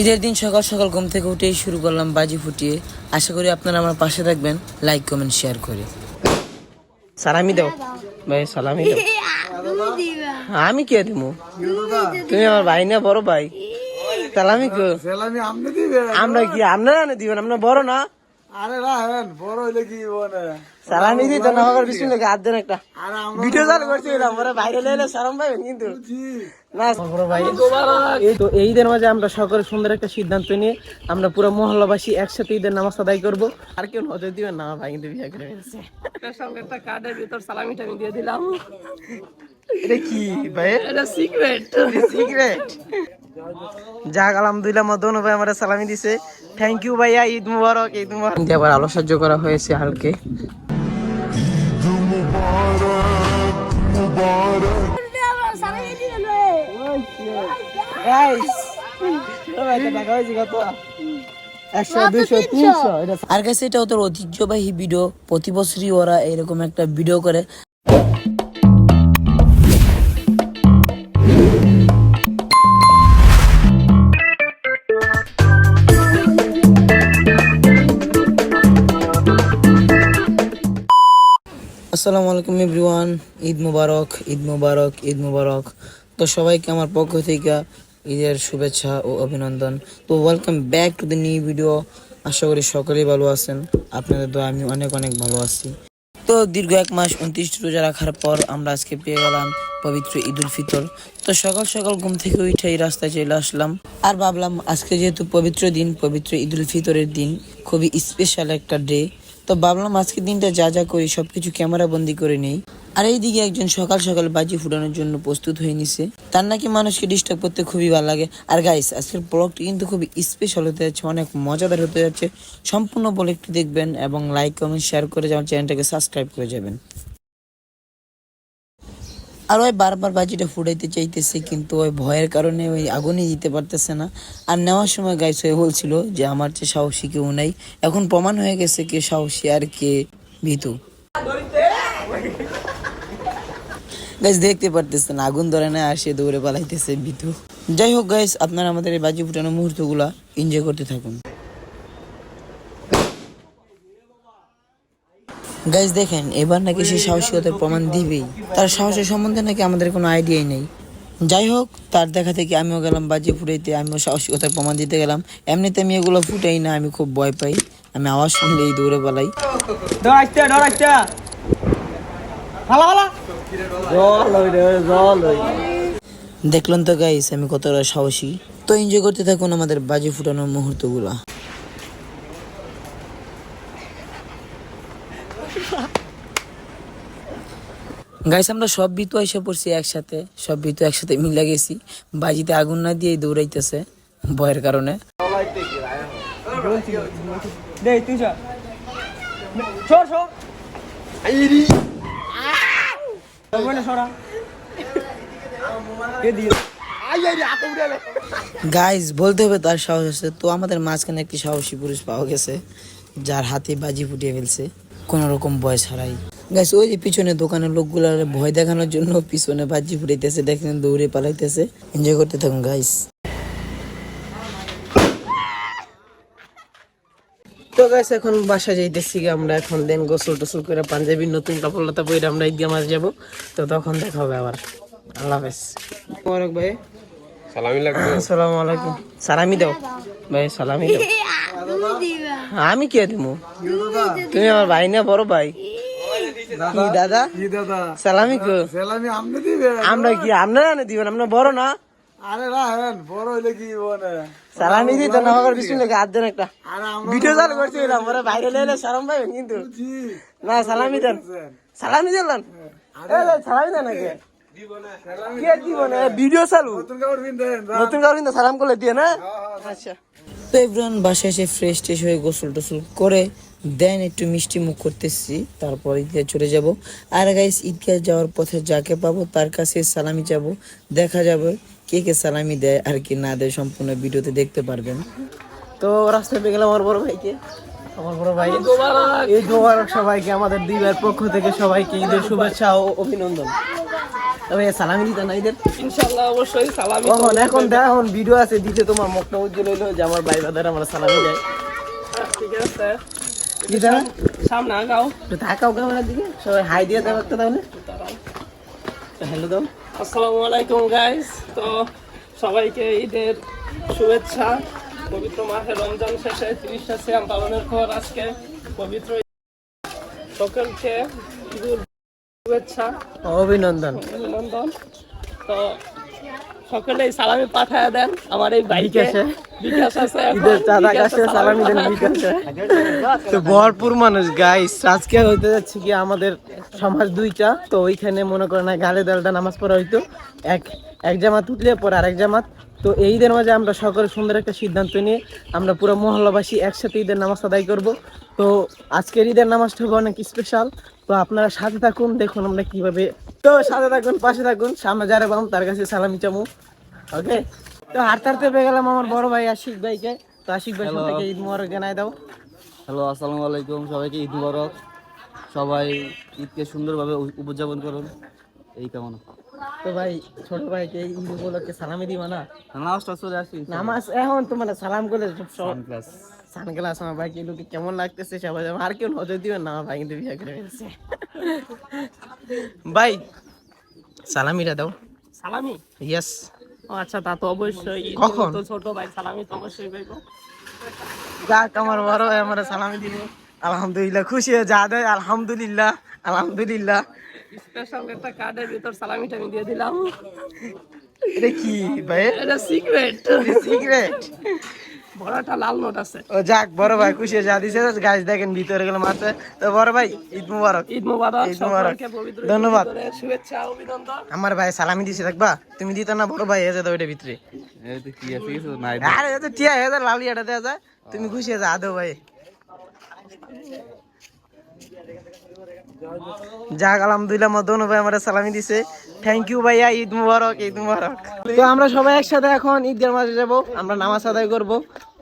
ঈদের দিন সকাল সকাল ঘুম থেকে উঠেই শুরু করলাম বাজি ফুটিয়ে। আশা করি আপনারা আমার পাশে থাকবেন। লাইক কমেন্ট শেয়ার করে। সালামি দাও। ভাই সালামি দাও। আমি কে দিব তুমি আমার ভাই না বড় ভাই। সালামি আমরা কি আপনারা না দিবেন আপনার বড় না। আরে রাহেন বড় হইলে কি বলে সালামি দিত না আমার বিষ্ণু লেগে হাত দেন একটা আরে আমরা ভিডিও চালু করছি আমরা বাইরে লাইলে পাবেন কিন্তু। না ভাই এই তো এই ঈদের মাঝে আমরা সকলে সুন্দর একটা সিদ্ধান্ত নিয়ে আমরা পুরো মহল্লাবাসী একসাথে ঈদের নামাজ আদায় করব। আর কেউ নজর দিবেন না ভাই কিন্তু বিয়ে করে ফেলছে। এটার সঙ্গে একটা কার্ডের ভিতর সালামিটা আমি দিয়ে দিলাম। এটা কি ভাই এটা সিক্রেট সিক্রেট যাক আলহামদুলিল্লাহ মদন ভাই আমার সালামি দিছে। থ্যাংক ইউ ভাইয়া ঈদ মুবারক ঈদ মুবারক। আবার আলো সাহায্য করা হয়েছে হালকে। আর কাছে এটা ওদের ঐতিহ্যবাহী ভিডিও প্রতি বছরই ওরা এরকম একটা ভিডিও করে। আসসালামু আলাইকুম এভরিওয়ান, ঈদ মুবারক ঈদ মুবারক ঈদ মুবারক। তো সবাইকে আমার পক্ষ থেকে ঈদের শুভেচ্ছা ও অভিনন্দন। তো welcome back to the new video আশা করি সকলেই ভালো আছেন। আপনাদের তো আমি অনেক অনেক ভালো আছি। তো দীর্ঘ এক মাস উনত্রিশটি রোজা রাখার পর আমরা আজকে পেয়ে গেলাম পবিত্র ঈদ উল ফিতর। তো সকাল সকাল ঘুম থেকে উঠে এই রাস্তায় চলে আসলাম। আর ভাবলাম আজকে যেহেতু পবিত্র দিন, পবিত্র ঈদ উল ফিতরের দিন, খুবই স্পেশাল একটা ডে তো ভাবলাম আজকের দিনটা যা যা করি, সবকিছু ক্যামেরা বন্দি করে নেই। আর এইদিকে একজন সকাল সকাল বাজি ফুটানোর জন্য প্রস্তুত হয়ে নিছে। তার নাকি মানুষকে ডিস্টার্ব করতে খুবই ভালো লাগে। আর গাইস আজকের ব্লগটি কিন্তু খুবই স্পেশাল হতে যাচ্ছে, অনেক মজাদার হতে যাচ্ছে। সম্পূর্ণ ব্লগটি দেখবেন এবং লাইক কমেন্ট শেয়ার করে যাওয়ার চ্যানেলটাকে সাবস্ক্রাইব করে যাবেন। আর ওই বারবার বাজিটা ফুটাইতে চাইতেছে, কিন্তু ওই ভয়ের কারণে ওই আগুনই দিতে পারতেছে না। আর নেওয়ার সময় গাইস হয়ে বলছিল যে, আমার চেয়ে সাহসী কেউ নাই। এখন প্রমাণ হয়ে গেছে কে সাহসী আর কে ভীতু। গাইস দেখতে পারতেছেন আগুন ধরে না আসে দৌড়ে পালাইতেছে ভীতু। যাই হোক গাইস আপনারা আমাদের এই বাজি ফুটানো মুহূর্তগুলা এনজয় করতে থাকুন। গাইজ দেখেন এবার নাকি সে সাহসিকতার প্রমাণ দিবেই। তার সাহসের সম্বন্ধে নাকি আমাদের কোনো আইডিয়াই নেই। যাই হোক তার দেখা থেকে আমিও গেলাম বাজি ফুটাইতে আমিও সাহসিকতার প্রমাণ দিতে গেলাম। এমনিতে আমি এগুলো ফুটাই না আমি খুব ভয় পাই। আমি আওয়াজ শুনলেই দৌড়ে পালাই। দেখলেন তো গাইস আমি কতটা সাহসী। তো এনজয় করতে থাকুন আমাদের বাজি ফুটানোর মুহূর্তগুলা। গাইস আমরা সব বিতু এসে পড়ছি একসাথে। সব বিতু একসাথে মিলে গেছি। বাজিতে আগুন না দিয়ে দৌড়াইতেছে ভয়ের কারণে। গাইস বলতে হবে তার সাহস আছে। তো আমাদের মাঝখানে একটি সাহসী পুরুষ পাওয়া গেছে যার হাতে বাজি ফুটিয়ে ফেলছে। কোন রকম ভয় গাইস ওই যে পিছনে দোকানের লোকগুলার ভয় দেখানোর জন্য পিছনে বাজি ফুটাইতেছে দেখেন দৌড়ে পালাইতেছে। এনজয় করতে থাকুন গাইস তো গাইস এখন বাসা যাইতেছি আমরা এখন দেন গোসল টোসল করে পাঞ্জাবির নতুন কাপড় লতা পরে আমরা ঈদ মাছ যাব। তো তখন দেখা হবে আবার। আল্লাহ হাফেজ। মোবারক ভাই। সালামি লাগবে আসসালামু আলাইকুম। সালামি দাও। ভাই সালামি দাও। আমি কে দিব তুমি আমার ভাই না বড় ভাই? কি দাদা? কি দাদা? সালামি কো। সেলামি আপনি দিবেন আমরা কি আপনারা না দিবেন আমরা বড় না? আরে রাহেন বড় হইলে কি বলে সালামি দিত না আমার বিষ্ণু লেগে হাত দেন একটা। ভিডিও চালু করছি আমরা বাইরে লাইলে শরম পাবেন কিন্তু। না সালামি দেন। সালামি দিলেন সালামি দেন নাকি কে দিব না? ভিডিও চালু। নতুন কাপড় পিনতেন নতুন কাউরিন সালাম করলে দিয়ে না? আচ্ছা। তো এভরিওয়ান বাসায় এসে ফ্রেশ ট্রেশ হয়ে গোসল টোসল করে দেন একটু মিষ্টি মুখ করতেছি তারপর ঈদগাহ চলে যাব। আর গাইস ঈদগাহ যাওয়ার পথে যাকে পাবো তার কাছে সালামি যাব দেখা যাবে কে কে সালামি দেয় আর কি না দেয় সম্পূর্ণ ভিডিওতে দেখতে পারবেন। তো রাস্তায় পেয়ে গেলাম আমার বড় ভাইকে। আমার বড় ভাই। ঈদ মোবারক। সবাইকে আমাদের দুই পক্ষ থেকে সবাইকে ঈদের শুভেচ্ছা ও অভিনন্দন। তবে সালামি দিতে না ঈদের? ইনশাল্লাহ অবশ্যই সালামি এখন এখন দেখ এখন ভিডিও আছে দিতে তোমার মুখটা উজ্জ্বল হইল যে আমার ভাই বাদার আমার সালামি দেয়। ঠিক আছে। সামনে আগাও। তো তাকাও ক্যামেরার দিকে সবাই হাই দিয়ে দাও একটা তাহলে। হ্যালো দাও। আসসালামু আলাইকুম গাইস তো সবাইকে ঈদের শুভেচ্ছা। পবিত্র মাহে রমজান শেষে তিরিশটা সিয়াম পালনের পর আজকে পবিত্র ঈদ। সকলকে শুভেচ্ছা। অভিনন্দন। অভিনন্দন। তো সকলেই সালামি পাঠায় দেন আমার এই বাইকে বিকাশ আছে ঈদের চাঁদা কাছে সালামি দেন বিকাশে তো ভরপুর মানুষ গাইস আজকে হইতে যাচ্ছে কি আমাদের সমাজ দুইটা। তো ওইখানে মনে করেন গালে দালটা নামাজ পড়া হইতো এক এক জামাত উঠলে পরে আরেক জামাত। তো এই ঈদের মাঝে আমরা সকলে সুন্দর একটা সিদ্ধান্ত নিয়ে আমরা পুরো মহল্লাবাসী একসাথে ঈদের নামাজ আদায় করব। তো আজকের ঈদের নামাজটা হবে অনেক স্পেশাল তো আপনারা সাথে থাকুন দেখুন আমরা কীভাবে তো সাথে থাকুন পাশে থাকুন সামনে যারা পাম তার কাছে সালামি চামু ওকে? তো হাঁটতে হাঁটতে পেয়ে গেলাম আমার বড় ভাই আশিক ভাইকে। তো আশিক ভাই সবাইকে ঈদ মোবারক জানাই দাও। হ্যালো আসসালামু আলাইকুম সবাইকে ঈদ মুবারক। সবাই ঈদকে সুন্দরভাবে উদযাপন করুন। এই কামনা। তো ভাই ছোট ভাইকে ঈদ উপলক্ষে সালামি দিবা না? নামাজটা চলে আসি নামাজ এখন তো মানে সালাম করলে সব সানগ্লাস আমার ভাইকে লোকে কেমন লাগতেছে সবাই আর কেউ নজর দিবেন না আমার ভাই কিন্তু বিয়ে করে ফেলছে। ভাই সালামিটা দাও। সালামি? ইয়েস ও আচ্ছা তা তো অবশ্যই। কখন? তো ছোট ভাই সালামি তো অবশ্যই পাইবো। যাক আমার বড় ভাই আমার সালামি দিল আলহামদুলিল্লাহ খুশি হয়ে যা দেয়। আলহামদুলিল্লাহ আলহামদুলিল্লাহ। স্পেশাল একটা কার্ডের ভিতর সালামিটা আমি দিয়ে দিলাম। এটা কি ভাই? এটা সিক্রেট সিক্রেট বড়টা লাল নোট আছে। যাক বড় ভাই খুশি যা দিছে গাছ দেখেন ভিতরে গেলে মারতে তো বড় ভাই ঈদ মুবারক। ঈদ মোবারক ঈদ মোবারক। সকলকে পবিত্র ঈদ ধন্যবাদ। শুভেচ্ছা অভিনন্দন। আমার ভাই সালামি দিছে দেখবা? তুমি দিত না বড় ভাই এসে দাও এটা ভিতরে। এই তো কি আছে কিছু নাই আরে এটা টিয়া এটা লালি এটা দেওয়া যায় তুমি খুশি যা আদৌ ভাই। যাক, আলহামদুলিল্লাহ আমার দোনো ভাই আমার সালামি দিছে। থ্যাংক ইউ ভাইয়া, ঈদ মুবারক ঈদ মুবারক। তো আমরা সবাই একসাথে এখন ঈদের মাঝে যাব, আমরা নামাজ আদায় করব।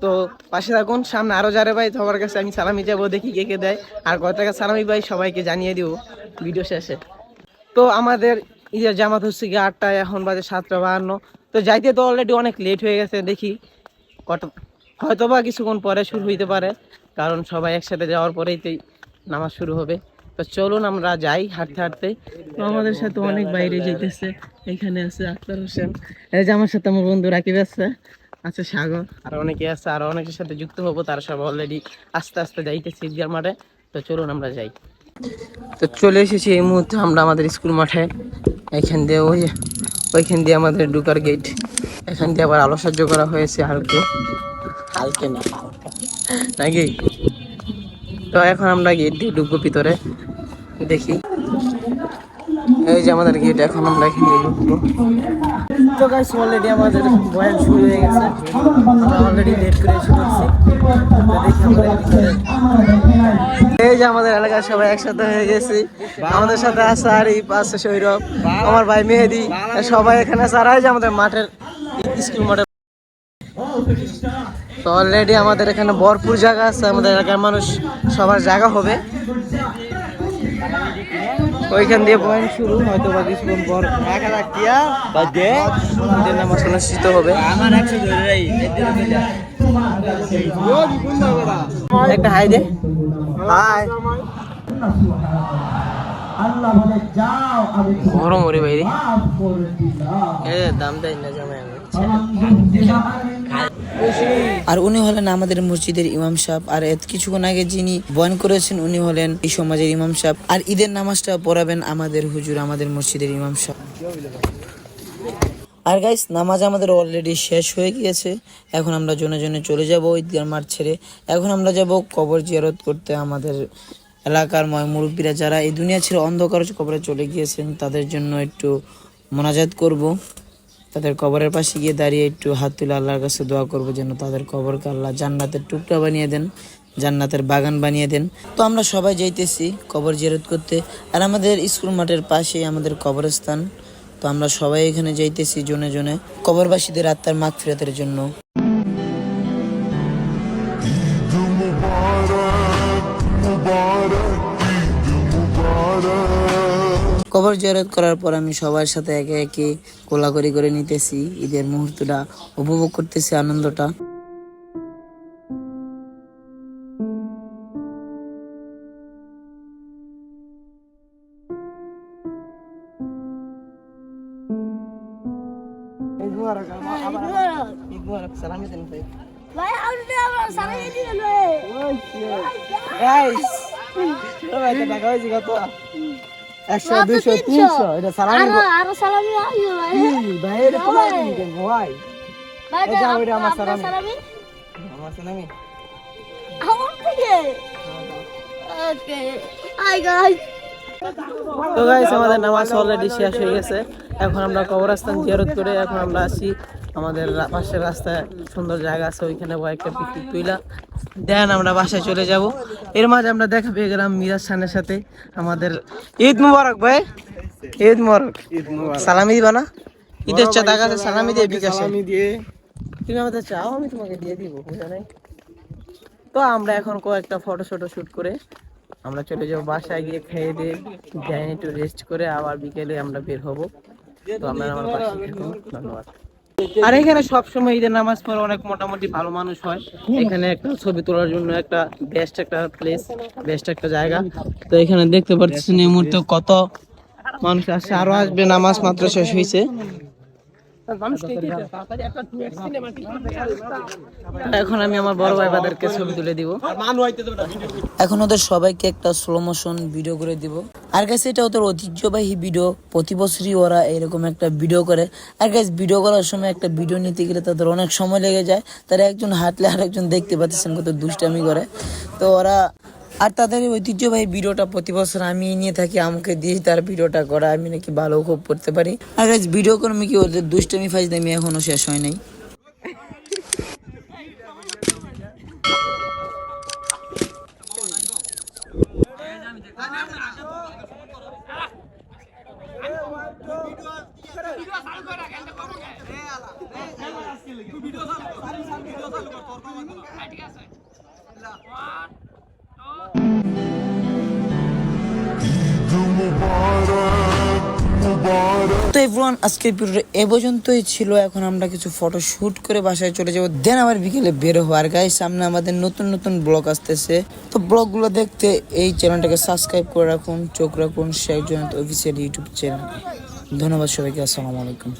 তো পাশে থাকুন, সামনে আরও যারে ভাই সবার কাছে আমি সালামি যাব, দেখি কে কে দেয়। আর কত টাকা সালামি ভাই, সবাইকে জানিয়ে দিব ভিডিও শেষে। তো আমাদের ঈদের জামাত হচ্ছে কি আটটায়, এখন বাজে সাতটা বাহান্ন। তো যাইতে তো অলরেডি অনেক লেট হয়ে গেছে, দেখি কত হয়তো বা কিছুক্ষণ পরে শুরু হইতে পারে, কারণ সবাই একসাথে যাওয়ার পরেই তো নামাজ শুরু হবে। তো চলুন আমরা যাই হাঁটতে হাঁটতে। তো আমাদের সাথে অনেক বাইরে যেতেছে। এখানে আছে আক্তার হোসেন। এই যে আমার সাথে আমার বন্ধু রাকিব আছে আছে সাগর। আর অনেকে আছে, আর অনেকের সাথে যুক্ত হব। তারা সব অলরেডি আস্তে আস্তে যাইতেছে ঈদগার মাঠে। তো চলুন আমরা যাই। তো চলে এসেছি এই মুহূর্তে আমরা আমাদের স্কুল মাঠে। এখান দিয়ে ওই ওইখান দিয়ে আমাদের ঢুকার গেট এখান দিয়ে আবার আলো সহ্য করা হয়েছে হালকে। হালকে না নাকি? তো এখন আমরা গেট দিয়ে ঢুকবো ভিতরে। দেখি। এই যে আমাদের গেট এখন আমরা এখান ঢুকবো। অলরেডি আমাদের বয়ান শুরু হয়ে গেছে। অলরেডি এই যে আমাদের এলাকার সবাই একসাথে হয়ে গেছি। আমাদের সাথে আছে আরিফ, আছে সৌরভ, আমার ভাই মেহেদি সবাই এখানে আছে। আর যে আমাদের মাঠের স্কুল মাঠের তো অলরেডি আমাদের এখানে ভরপুর জায়গা আছে, আমাদের এলাকার মানুষ সবার জায়গা হবে। ওইখান দিয়ে পয়েন্ট শুরু হয়তো বা কিছুক্ষণ পর ঈদের নামাজ অনুষ্ঠিত হবে। একটা হাই দে। হাই। গরম ওরে বাইরে দাম দেয় না জামাই আর উনি হলেন আমাদের মসজিদের ইমাম সাহেব। আর এত কিছুক্ষণ আগে যিনি বয়ান করেছেন, উনি হলেন এই সমাজের ইমাম সাহেব। আর ঈদের নামাজটা পড়াবেন আমাদের হুজুর, আমাদের মসজিদের ইমাম সাহেব। আর গাইস নামাজ আমাদের অলরেডি শেষ হয়ে গিয়েছে। এখন আমরা জনে জনে চলে যাব ঈদগার মাঠ ছেড়ে। এখন আমরা যাব কবর জিয়ারত করতে আমাদের এলাকার ময় মুরব্বীরা যারা এই দুনিয়া ছেড়ে অন্ধকার কবরে চলে গিয়েছেন, তাদের জন্য একটু মোনাজাত করব। তাদের কবরের পাশে গিয়ে দাঁড়িয়ে একটু হাত তুলে আল্লাহর কাছে দোয়া করব যেন তাদের কবরকে আল্লাহ জান্নাতের টুকরা বানিয়ে দেন, জান্নাতের বাগান বানিয়ে দেন। তো আমরা সবাই যাইতেছি কবর জেরত করতে। আর আমাদের স্কুল মাঠের পাশে আমাদের কবরস্থান। তো আমরা সবাই এখানে যাইতেছি জনে জনে। কবরবাসীদের আত্মার মাগ ফিরাতের জন্য। কবর জিয়ারত করার পর আমি সবার সাথে একে একে কোলাকরি করে নিতেছি। ঈদের মুহূর্তটা উপভোগ করতেছি আনন্দটা। দেন একশো দুশো তিনশো। এটা সালামি আরও আরও সালামি আইও ভাই। ভাই এটা তোমার দিন ভাই। ভাই এই যাও, এটা আমার সালামি। সালামি? আমার সালামি। আমার থেকে? ওকে। হাই গাইস তো গাইস আমাদের নামাজ অলরেডি শেষ হয়ে গেছে। এখন আমরা কবরস্থান জিয়ারত করে এখন আমরা আসি। আমাদের পাশের রাস্তায় সুন্দর জায়গা আছে ওইখানে কয়েকটা পিকনিক তুইলা। দেন আমরা বাসায় চলে যাব। এর মাঝে আমরা দেখা পেয়ে গেলাম মিরাজ খানের সাথে আমাদের ঈদ মুবারক ভাই। ঈদ মুবারক। সালামি দিবা না? ঈদের চা দেখা আছে সালামি দিয়ে বিকাশে। তুমি আমাদের চাও আমি তোমাকে দিয়ে দিব বুঝা নাই? তো আমরা এখন কয়েকটা ফটো শটো শ্যুট করে আমরা চলে যাব বাসায় গিয়ে খেয়ে দিয়ে যাই একটু রেস্ট করে আবার বিকেলে আমরা বের হব। তো আমরা আমার পাশে ধন্যবাদ। আর এখানে সবসময় ঈদের নামাজ পড়ে অনেক মোটামুটি ভালো মানুষ হয়। এখানে একটা ছবি তোলার জন্য একটা বেস্ট একটা প্লেস বেস্ট একটা জায়গা। তো এখানে দেখতে পাচ্ছেন এই মুহূর্তে কত মানুষ আসছে। আরও আসবে, নামাজ মাত্র শেষ হয়েছে। এখন আমি আমার বড় ভাই বাদেরকে ছবি তুলে দিব। এখন ওদের সবাইকে একটা স্লো মোশন ভিডিও করে দিব। আর কাছে এটা ওদের ঐতিহ্যবাহী ভিডিও প্রতি বছরই ওরা এরকম একটা ভিডিও করে। আর গাছ ভিডিও করার সময় একটা ভিডিও নিতে গেলে তাদের অনেক সময় লেগে যায়। তারা একজন হাঁটলে আর একজন দেখতে পাচ্ছেন কত দুষ্টামি করে। তো ওরা আর তাদের ঐতিহ্যবাহী ভিডিওটা প্রতি বছর আমি নিয়ে থাকি, আমাকে দিয়ে তার ভিডিওটা করা, আমি নাকি ভালো খুব করতে পারি। আর ভিডিও কর্মী কি ওদের দুষ্টামি আমি এখনও শেষ হয় নাই। তো এভরিওয়ান আজকের ভিডিওটা এ পর্যন্তই ছিল। এখন আমরা কিছু ফটো শুট করে বাসায় চলে যাব। দেন আবার বিকেলে বের হব। আর গাই সামনে আমাদের নতুন নতুন ব্লগ আসতেছে। তো ব্লগগুলো দেখতে এই চ্যানেলটাকে সাবস্ক্রাইব করে রাখুন, চোখ রাখুন। Sheikh Jayanta official YouTube channel ধন্যবাদ সবাইকে। আসসালামু আলাইকুম।